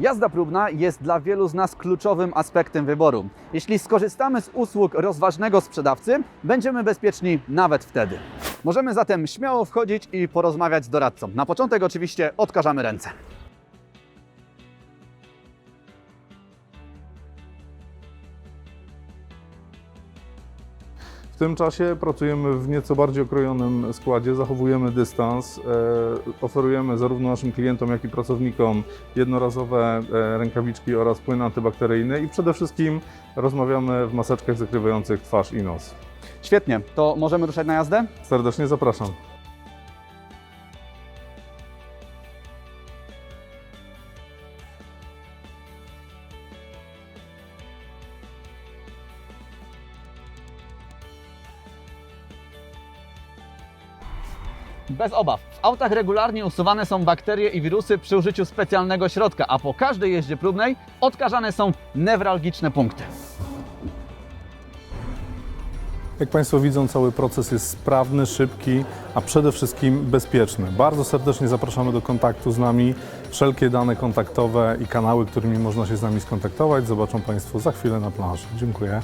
Jazda próbna jest dla wielu z nas kluczowym aspektem wyboru. Jeśli skorzystamy z usług rozważnego sprzedawcy, będziemy bezpieczni nawet wtedy. Możemy zatem śmiało wchodzić i porozmawiać z doradcą. Na początek oczywiście odkażamy ręce. Tym czasie pracujemy w nieco bardziej okrojonym składzie, zachowujemy dystans, e, oferujemy zarówno naszym klientom, jak i pracownikom jednorazowe e, rękawiczki oraz płyn antybakteryjny i przede wszystkim rozmawiamy w maseczkach zakrywających twarz i nos. Świetnie, to możemy ruszać na jazdę? Serdecznie zapraszam. Bez obaw. W autach regularnie usuwane są bakterie i wirusy przy użyciu specjalnego środka, a po każdej jeździe próbnej odkażane są newralgiczne punkty. Jak Państwo widzą, cały proces jest sprawny, szybki, a przede wszystkim bezpieczny. Bardzo serdecznie zapraszamy do kontaktu z nami. Wszelkie dane kontaktowe i kanały, którymi można się z nami skontaktować, zobaczą Państwo za chwilę na planszy. Dziękuję.